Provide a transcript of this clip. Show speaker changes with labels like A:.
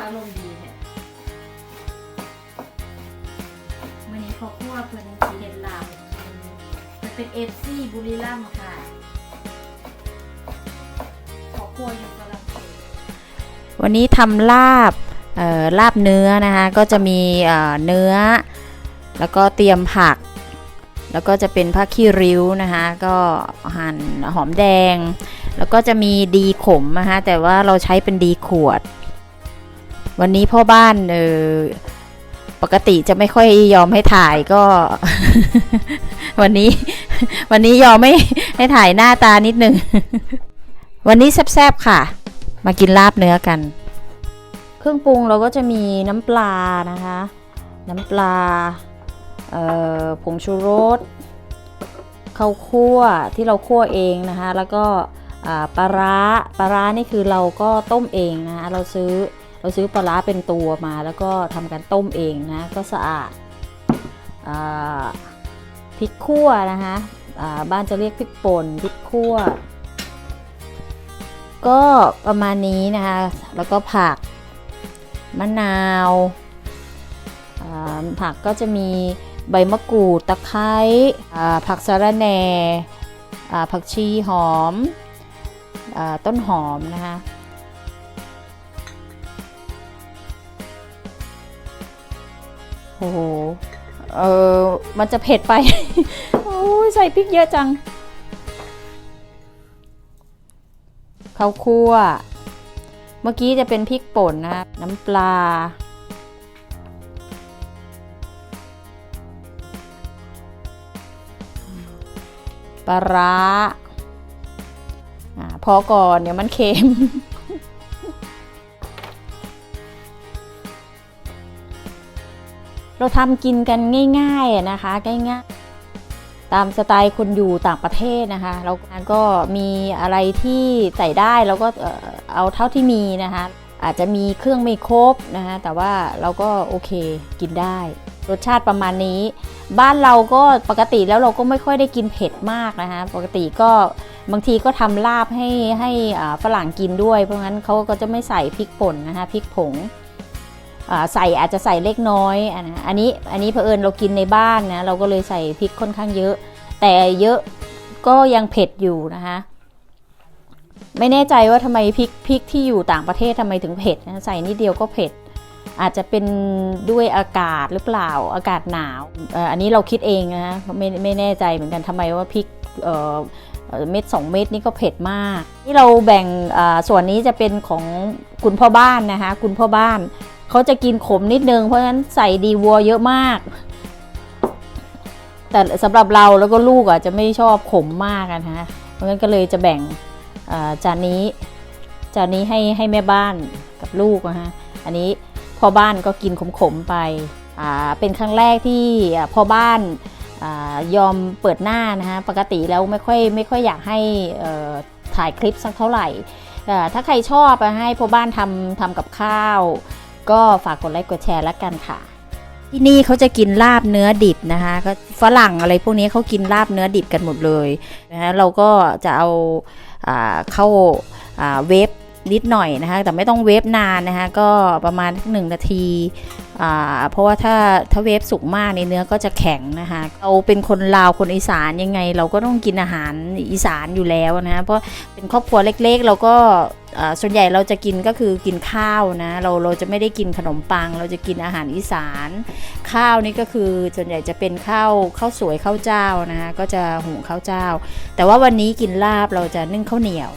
A: ครัวคือารมณ์ดีเนี่ยมื่อนี้พอครัวเพิ่นสีเห็ดลาบมันเป็นเอฟซีบุรีรัมย์ค่ะ พอครัวอยู่ฝรั่งเศส
B: วันนี้ทำลาบเอ่อลาบเนื้อนะคะ ก็จะมีเอ่อเนื้อ แล้วก็เตรียมผัก แล้วก็จะเป็นผ้าขี้ริ้วนะคะ ก็หั่นหอมแดง แล้วก็จะมีดีขมนะคะ แต่ว่าเราใช้เป็นดีขวด วันนี้พ่อบ้านเออปกติจะไม่ค่อยยอมให้ถ่ายก็ วันนี้ วันนี้ยอมไม่ให้ถ่ายหน้าตานิดนึง วันนี้แซ่บๆค่ะ มากินลาบเนื้อกัน เครื่องปรุงเราก็จะมีน้ำปลานะคะ น้ำปลาผงชูรสข้าวคั่วที่เราคั่วเองนะคะ แล้วก็ปลาร้าปลาร้านี่คือเราก็ต้มเองนะคะเราซื้อ เราซื้อปลาร้าเป็นตัวมาแล้วก็ทำการต้มเองนะก็สะอาดอพริกคั่วนะคะบ้านจะเรียกพริกป่นพริกคั่ว ก็ประมาณนี้นะคะแล้วก็ผักมะนาวาผักก็จะมีใบมะกรูดตะไคร้อ่ผักสะระแหน่ผักชีหอมอต้นหอมนะคะ โอ้โห เออมันจะเผ็ดไป โอ้ยใส่พริกเยอะจังข้าวคั่ว เมื่อกี้จะเป็นพริกป่นนะ น้ำปลา ปลาร้าอาพอก่อนเดี๋ยวมันเค็ม เราทำกินกันง่ายๆนะคะง่ายๆตามสไตล์คนอยู่ต่างประเทศนะคะเราก็มีอะไรที่ใส่ได้เราก็เออเอาเท่าที่มีนะคะ อาจจะมีเครื่องไม่ครบนะคะแต่ว่าเราก็โอเคกินได้ รสชาติประมาณนี้ บ้านเราก็ปกติแล้วเราก็ไม่ค่อยได้กินเผ็ดมากนะคะปกติก็บางทีก็ทำลาบให้ให้อ่าฝรั่งกินด้วย เพราะงั้นเขาก็จะไม่ใส่พริกป่นนะคะพริกผง ใส่อาจจะใส่เล็กน้อยอนะอันนี้อันนี้เผอิญเรากินในบ้านนะเราก็เลยใส่พริกค่อนข้างเยอะ แต่เยอะก็ยังเผ็ดอยู่นะคะไม่แน่ใจว่าทำไมพริกพริกที่อยู่ต่างประเทศทำไมถึงเผ็ดนะใส่นิดเดียวก็เผ็ด อาจจะเป็นด้วยอากาศหรือเปล่าอากาศหนาวอันนี้เราคิดเองนะไม่ไม่แน่ใจเหมือนกันทำไมว่าพริกเม็ดสองเม็ดนี่ก็เผ็ดมาก ที่เราแบ่งส่วนนี้จะเป็นของคุณพ่อบ้านนะคะคุณพ่อบ้าน เขาจะกินขมนิดนึง เพราะฉะนั้นใส่ดีวัวเยอะมาก แต่สำหรับเราแล้วก็ลูกอะจะไม่ชอบขมมากนะคะเพราะฉะนั้นก็เลยจะแบ่งจานนี้จานนี้ให้ให้แม่บ้านกับลูกนะฮะอันนี้พ่อบ้านก็กินขมๆไปอ่าเป็นครั้งแรกที่พ่อบ้านอายอมเปิดหน้านะคะปกติแล้วไม่ค่อยไม่ค่อยอยากให้เอ่อถ่ายคลิปสักเท่าไหร่อ่ถ้าใครชอบให้พ่อบ้านทำทำกับข้าว ก็ฝากกดไลค์กดแชร์แล้วกันค่ะ ที่นี่เขาจะกินลาบเนื้อดิบนะคะก็ฝรั่งอะไรพวกนี้เขากินลาบเนื้อดิบกันหมดเลยนะเราก็จะเอาอเข้าอ่าเวฟ นิดหน่อยนะคะ แต่ไม่ต้องเวฟนานนะคะ ก็ประมาณหนึ่งนาทีอ่าเพราะว่าถ้าถ้าเวฟสุกมากในเนื้อก็จะแข็งนะคะเราเป็นคนลาวคนอีสานยังไง เราก็ต้องกินอาหารอีสานอยู่แล้วนะะเพราะเป็นครอบครัวเล็กๆ เราก็อ่าส่วนใหญ่เราจะกินก็คือกินข้าวนะเราเราจะไม่ได้กินขนมปัง เราจะกินอาหารอีสาน ข้าวนี่ก็คือส่วนใหญ่จะเป็นข้าวข้าวสวยข้าวเจ้านะคะก็จะหุงข้าวเจ้า แต่ว่าวันนี้กินลาบเราจะนึ่งข้าวเหนียว